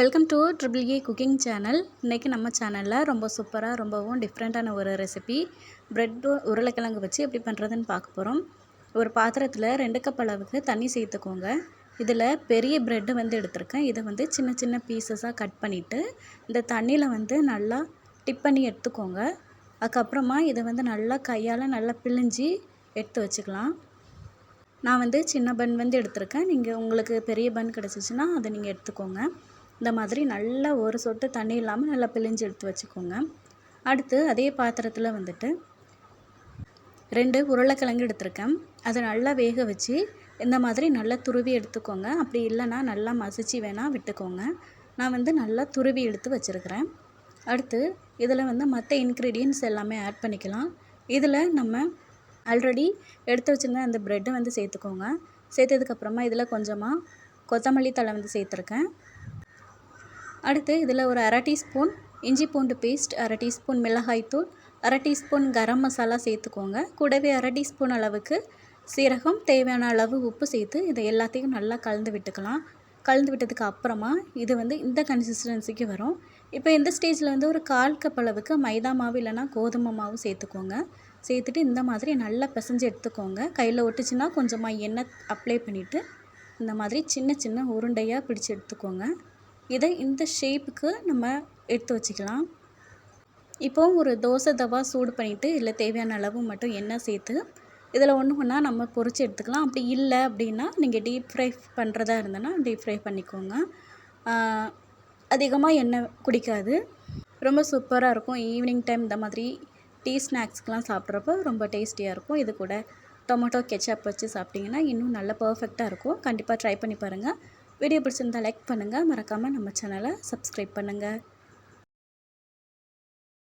Welcome to triple A cooking channel இன்றைக்கி நம்ம சேனலில் ரொம்ப சூப்பராக ரொம்பவும் டிஃப்ரெண்ட்டான ஒரு ரெசிபி ப்ரெட் உருளைக்கிழங்கு வச்சு எப்படி பண்ணுறதுன்னு பார்க்க போகிறோம் ஒரு பாத்திரத்தில் ரெண்டு கப் அளவுக்கு தண்ணி சேர்த்துக்கோங்க. இதில் பெரிய ப்ரெட்டு வந்து எடுத்திருக்கேன். இதை வந்து சின்ன சின்ன பீசஸாக கட் பண்ணிவிட்டு இந்த தண்ணியில் வந்து நல்லா டிப் பண்ணி எடுத்துக்கோங்க. அதுக்கப்புறமா இதை வந்து நல்லா கையால் நல்லா பிழிஞ்சி எடுத்து வச்சுக்கலாம். நான் வந்து சின்ன பன் வந்து எடுத்திருக்கேன். நீங்கள் உங்களுக்கு பெரிய பன் கிடச்சிச்சின்னா அதை நீங்கள் எடுத்துக்கோங்க. இந்த மாதிரி நல்லா ஒரு சொட்டு தண்ணி இல்லாமல் நல்லா பிழிஞ்சு எடுத்து வச்சுக்கோங்க. அடுத்து அதே பாத்திரத்தில் வந்துட்டு ரெண்டு உருளைக்கிழங்கு எடுத்திருக்கேன். அதை நல்லா வேக வச்சு இந்த மாதிரி நல்லா துருவி எடுத்துக்கோங்க. அப்படி இல்லைன்னா நல்லா மசிச்சு வேணால் விட்டுக்கோங்க. நான் வந்து நல்லா துருவி எடுத்து வச்சுருக்கிறேன். அடுத்து இதில் வந்து மற்ற இன்க்ரீடியன்ட்ஸ் எல்லாமே ஆட் பண்ணிக்கலாம். இதில் நம்ம ஆல்ரெடி எடுத்து வச்சுருந்த அந்த ப்ரெட்டை வந்து சேர்த்துக்கோங்க. சேர்த்ததுக்கப்புறமா இதில் கொஞ்சமாக கொத்தமல்லி தழை வந்து சேர்த்துருக்கேன். அடுத்து இதில் ஒரு அரை டீஸ்பூன் இஞ்சி பூண்டு பேஸ்ட் அரை டீஸ்பூன் மிளகாய்த்தூள் அரை டீஸ்பூன் கரம் மசாலா சேர்த்துக்கோங்க. கூடவே அரை டீஸ்பூன் அளவுக்கு சீரகம் தேவையான அளவு உப்பு சேர்த்து இதை எல்லாத்தையும் நல்லா கலந்து விட்டுக்கலாம். கலந்து விட்டதுக்கு அப்புறமா இது வந்து இந்த கன்சிஸ்டன்சிக்கு வரும். இப்போ இந்த ஸ்டேஜில் வந்து ஒரு கால் கப் அளவுக்கு மைதா மாவு இல்லைனா கோதுமை மாவு சேர்த்துக்கோங்க. சேர்த்துட்டு இந்த மாதிரி நல்லா பிசைஞ்சு எடுத்துக்கோங்க. கையில் ஒட்டுச்சுன்னா கொஞ்சமாக எண்ணெய் அப்ளை பண்ணிவிட்டு இந்த மாதிரி சின்ன சின்ன உருண்டையாக பிடிச்சி எடுத்துக்கோங்க. இதை இந்த ஷேப்புக்கு நம்ம எடுத்து வச்சுக்கலாம். இப்போ ஒரு தோசை தவா சூடு பண்ணிவிட்டு இதில் தேவையான அளவு மட்டும் எண்ணெய் சேர்த்து இதில் ஒன்று ஒன்றா நம்ம பொறிச்சு எடுத்துக்கலாம். அப்படி இல்லை அப்படின்னா நீங்கள் டீப் ஃப்ரை பண்ணுறதா இருந்ததுன்னா டீப் ஃப்ரை பண்ணிக்கோங்க. அதிகமாக எண்ணெய் குடிக்காது. ரொம்ப சூப்பராக இருக்கும். ஈவினிங் டைம் இந்த மாதிரி டீ ஸ்நாக்ஸ்க்கெலாம் சாப்பிட்றப்போ ரொம்ப டேஸ்டியாக இருக்கும். இது கூட டொமேட்டோ கெச்சப் வச்சு சாப்பிட்டிங்கன்னா இன்னும் நல்லா பர்ஃபெக்டாக இருக்கும். கண்டிப்பாக ட்ரை பண்ணி பாருங்கள் வீடியோ பிடிச்சிருந்தால் லைக் பண்ணுங்கள் மறக்காமல் நம்ம சேனலை சப்ஸ்கிரைப் பண்ணுங்கள்